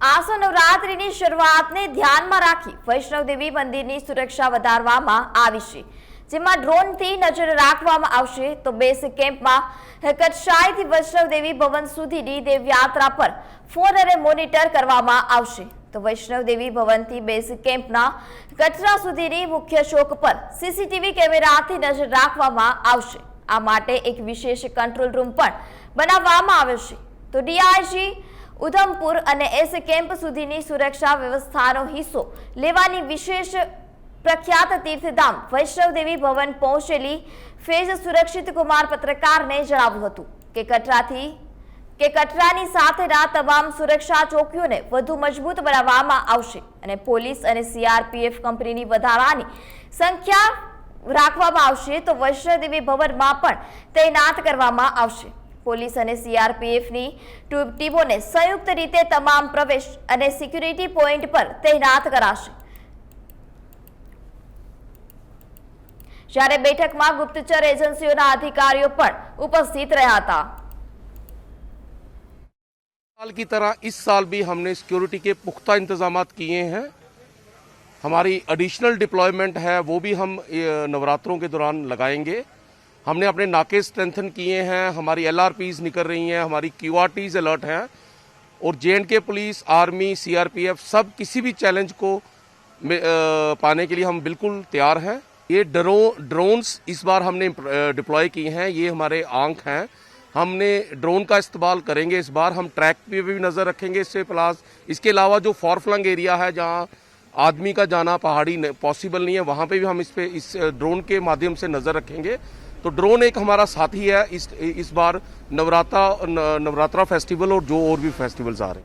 આસો નવરાત્રીની શરૂઆતને ધ્યાનમાં રાખી વૈષ્ણવદેવી મંદિરની સુરક્ષા વધારવામાં આવી છે. જેમાં ડ્રોનથી નજર રાખવામાં આવશે તો બેસ કેમ્પમાં કટશાઈથી વૈષ્ણવદેવી ભવન સુધીની દેવયાત્રા પર ફોન અને મોનિટર કરવામાં આવશે. તો વૈષ્ણવદેવી ભવનથી બેઝ કેમ્પના કચરા સુધીની મુખ્ય ચોક પર સીસીટીવી કેમેરાથી નજર રાખવામાં આવશે. આ માટે એક વિશેષ કંટ્રોલ રૂમ પણ બનાવવામાં આવ્યો છે. તો ડીઆઈજી ઉધમપુર અને એસ કેમ્પ સુધીની સુરક્ષા વ્યવસ્થાનો હિસ્સો લેવાની વિશેષ પ્રખ્યાત તીર્થધામ વૈષ્ણવદેવી ભવન પહોંચેલી ફેઝ સુરક્ષિત કુમાર પત્રકારને જણાવ્યું હતું કે કટરાથી, કે કટરાની સાથેના તમામ સુરક્ષા ચોકીઓને વધુ મજબૂત બનાવવામાં આવશે અને પોલીસ અને સીઆરપીએફ કંપનીની વધારાની સંખ્યા રાખવામાં આવશે તો વૈષ્ણવદેવી ભવનમાં પણ તૈનાત કરવામાં આવશે. પોલીસ અને સીઆરપીએફની ટીમોને સંયુક્ત રીતે તમામ પ્રવેશ અને સિક્યુરિટી પોઈન્ટ પર તૈનાત કરાશે જ્યારે બેઠકમાં ગુપ્તચર એજન્સીઓના અધિકારીઓ પણ ઉપસ્થિત રહ્યા હતા साल की तरह इस साल भी हमने सिक्योरिटी के पुख्ता इंतजाम किए हैं हमारी एडिशनल डिप्लॉयमेंट है वो भी हम ये, नवरात्रों के दौरान लगाएंगे हमने अपने नाके स्ट्रेंथन किए हैं, हमारी एल निकल रही हैं, हमारी क्यू अलर्ट हैं, और जे के पुलिस आर्मी सीआरपीएफ सब किसी भी चैलेंज को पाने के लिए हम बिल्कुल तैयार हैं। ये ड्रो ड्रोन्स इस बार हमने डिप्लॉय किए हैं, ये हमारे आँख हैं। हमने ड्रोन का इस्तेमाल करेंगे इस बार, हम ट्रैक पे भी नज़र रखेंगे इससे प्लस इसके अलावा जो फॉरफ्लंग एरिया है, जहाँ आदमी का जाना पहाड़ी पॉसिबल नहीं है, वहाँ पे भी हम इस पे, इस ड्रोन के माध्यम से नज़र रखेंगे। तो ड्रोन एक हमारा साथी है इस इस बार नवरात्रा न- नवरात्रा फेस्टिवल और जो और भी फेस्टिवल्स आ रहे हैं